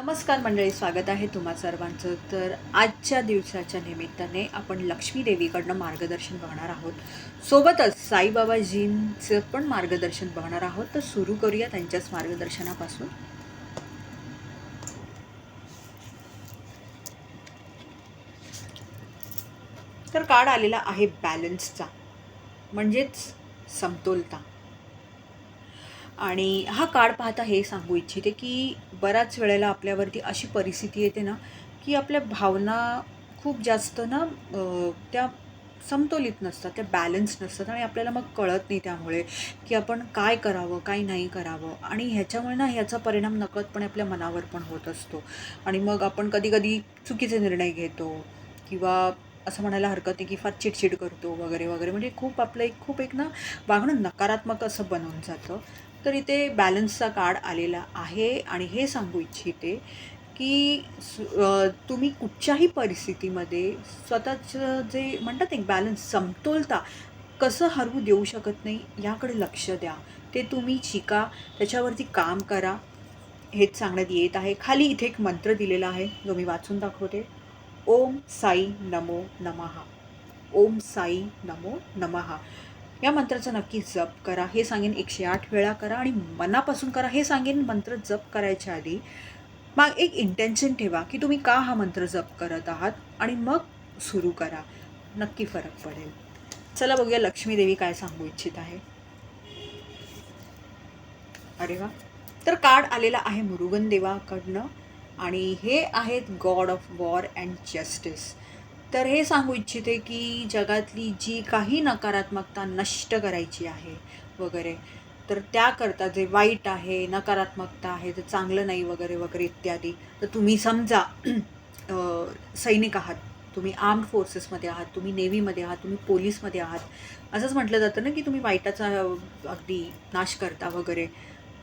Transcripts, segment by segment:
नमस्कार मंडळी स्वागत आहे तुम्हा सर्वांचं. तर आजच्या दिवसाच्या निमित्ताने आपण लक्ष्मी देवीकडनं मार्गदर्शन बघणार आहोत. सोबतच साईबाबाजींचं पण मार्गदर्शन बघणार आहोत. तर सुरू करूया त्यांच्याच मार्गदर्शनापासून. तर कार्ड आलेला आहे बॅलन्सचा म्हणजेच समतोलता. आणि हा काळ पाहता हे सांगू इच्छिते की बऱ्याच वेळेला आपल्यावरती अशी परिस्थिती येते ना की आपल्या भावना खूप जास्त ना त्या समतोलित नसतात त्या बॅलन्स नसतात आणि आपल्याला मग कळत नाही त्यामुळे की आपण काय करावं काय नाही करावं. आणि ह्याच्यामुळे ना ह्याचा परिणाम नकळतपणे आपल्या मनावर पण होत असतो. आणि मग आपण कधी कधी चुकीचे निर्णय घेतो किंवा असं म्हणायला हरकत नाही की फार चिडचिड करतो वगैरे वगैरे. म्हणजे खूप आपलं एक खूप एक ना वागणं नकारात्मक असं बनवून जातं. तर इथे बॅलन्सचा कार्ड आलेला आहे आणि हे सांगू इच्छिते की सु- तुम्ही कुठच्याही परिस्थितीमध्ये स्वतःचं जे म्हणतात एक बॅलन्स समतोलता कसं हरवू देऊ शकत नाही याकडे लक्ष द्या. ते तुम्ही शिका त्याच्यावरती काम करा. हेच सांगण्यात येत आहे. खाली इथे एक मंत्र दिलेला आहे. जो मी वाचून दाखवते. ओम साई नमो नमहा ओम साई नमो नमहा या मंत्राचा नक्की जप करा हे सांगेन एकशे आठ वेळा करा आणि मनापासून करा. हे सांगेन मंत्र जप करायच्या आधी मग एक इंटेन्शन ठेवा की तुम्ही का हा मंत्र जप करत आहात आणि मग सुरू करा. नक्की फरक पडेल. चला बघूया लक्ष्मी देवी काय सांगू इच्छित आहे. अरे वा. तर कार्ड आलेला आहे मुरुगन देवाकडनं आणि हे आहेत god of war and justice. तर हे सांगू इच्छिते की जगातली जी काही नकारात्मकता नष्ट करायची आहे वगैरे तर त्याकरता जे वाईट आहे नकारात्मकता आहे ते चांगलं नाही वगैरे वगैरे इत्यादी तर तुम्ही समजा सैनिक आहात तुम्ही आर्म्ड फोर्सेसमध्ये आहात तुम्ही नेव्हीमध्ये आहात तुम्ही पोलीसमध्ये आहात असंच म्हटलं जातं ना की तुम्ही वाईटाचा अगदी नाश करता वगैरे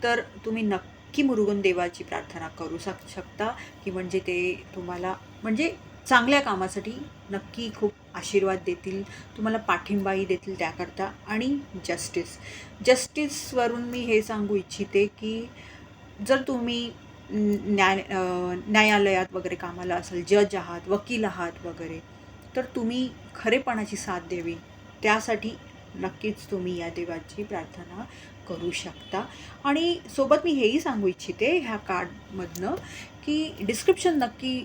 तर तुम्ही नक्की मुरुगन देवाची प्रार्थना करू शक शकता की म्हणजे ते तुम्हाला म्हणजे चांगल्या कामासाठी नक्की खूप आशीर्वाद देतील तुम्हाला पाठिंबाही देतील त्याकरता आणि जस्टिस जस्टिसवरून मी हे सांगू इच्छिते की जर तुम्ही न्याय न्यायालयात वगैरे कामाला असाल जज आहात वकील आहात वगैरे तर तुम्ही खरेपणाची साथ द्यावी. त्यासाठी नक्कीच तुम्ही या देवाची प्रार्थना करू शकता. आणि सोबत मी हेही सांगू इच्छिते ह्या कार्डमधनं की डिस्क्रिप्शन नक्की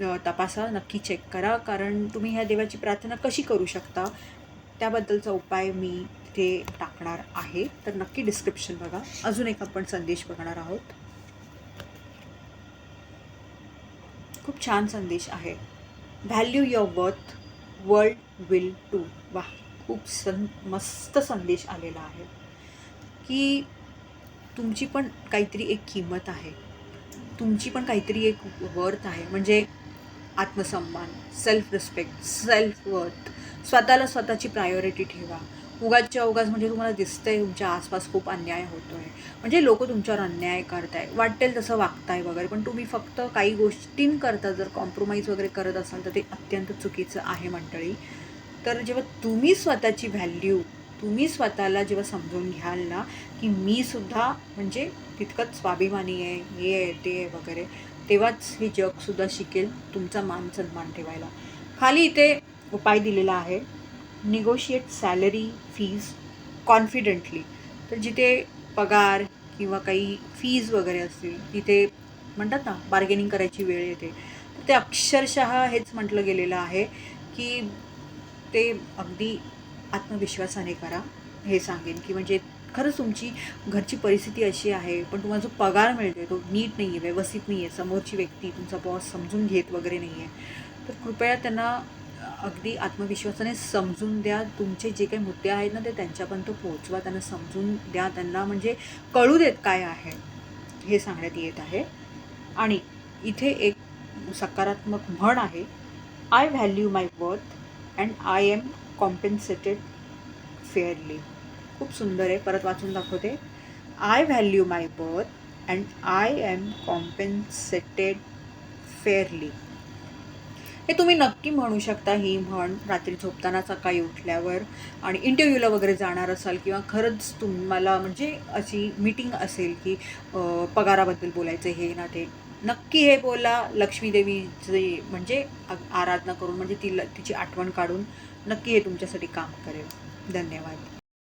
तपासा नक्की चेक करा कारण तुम्ही ह्या देवाची प्रार्थना कशी करू शकता त्याबद्दलचा उपाय मी तिथे टाकणार आहे. तर नक्की डिस्क्रिप्शन बघा. अजून एक आपण संदेश बघणार आहोत. खूप छान संदेश आहे. Value your worth world will too वा खूप सं मस्त संदेश आलेला आहे. की तुमची पण काहीतरी एक किंमत आहे. तुमची पण काहीतरी एक वर्थ आहे. म्हणजे आत्मसन्मान सेल्फ रिस्पेक्ट सेल्फ वर्थ स्वतःला स्वतःची प्रायोरिटी ठेवा. उगाचच्या उगाच म्हणजे तुम्हाला दिसतंय तुमच्या आसपास खूप अन्याय होतो आहे म्हणजे लोक तुमच्यावर अन्याय करताय वाटेल तसं वागताय वगैरे. पण तुम्ही फक्त काही गोष्टींकरता जर कॉम्प्रोमाइज वगैरे करत असाल तर ते अत्यंत चुकीचं आहे मंडळी. तर जेव्हा तुम्ही स्वतःची व्हॅल्यू तुम्ही स्वतःला जेव्हा समजून घ्याल ना की मी सुद्धा म्हणजे तितकंच स्वाभिमानी आहे हे आहे ते आहे वगैरे तेव्हाच हे जगसुद्धा शिकेल तुमचा मान सन्मान ठेवायला. खाली इथे उपाय दिलेला आहे. निगोशिएट सॅलरी फीज कॉन्फिडेंटली तर जिथे पगार किंवा काही फीज वगैरे असतील तिथे म्हणतात ना बार्गेनिंग करायची वेळ येते. तर ते अक्षरशः हेच म्हटलं गेलेलं आहे की ते अगदी आत्मविश्वासाने करा हे सांगेन. की म्हणजे खरंच तुमची घरची परिस्थिती अशी आहे पण तुम्हाला जो पगार मिळतोय तो नीट नाही आहे व्यवस्थित नाही आहे समोरची व्यक्ती तुमचा बॉस समजून घेत वगैरे नाही आहे तर कृपया त्यांना अगदी आत्मविश्वासाने समजून द्या तुमचे जे काही मुद्दे आहेत ना ते त्यांच्यापर्यंत पोहोचवा त्यांना समजून द्या त्यांना म्हणजे कळू देत काय आहे हे सांगण्यात येत आहे. आणि इथे एक सकारात्मक म्हण आहे I value my worth and I am compensated fairly खूप सुंदर आहे. परत वाचून दाखवते. I value my birth and I am compensated fairly हे तुम्ही नक्की म्हणू शकता ही म्हण रात्री झोपताना सकाळी उठल्यावर आणि इंटरव्ह्यूला वगैरे जाणार असाल किंवा खरंच तुम्हाला म्हणजे अशी मीटिंग असेल की पगाराबद्दल बोलायचं हे ना ते. नक्की हे बोला. लक्ष्मीदेवीचे म्हणजे आ- आराधना करून म्हणजे तिला तिची आठवण काढून नक्की हे तुमच्यासाठी काम करेल. धन्यवाद.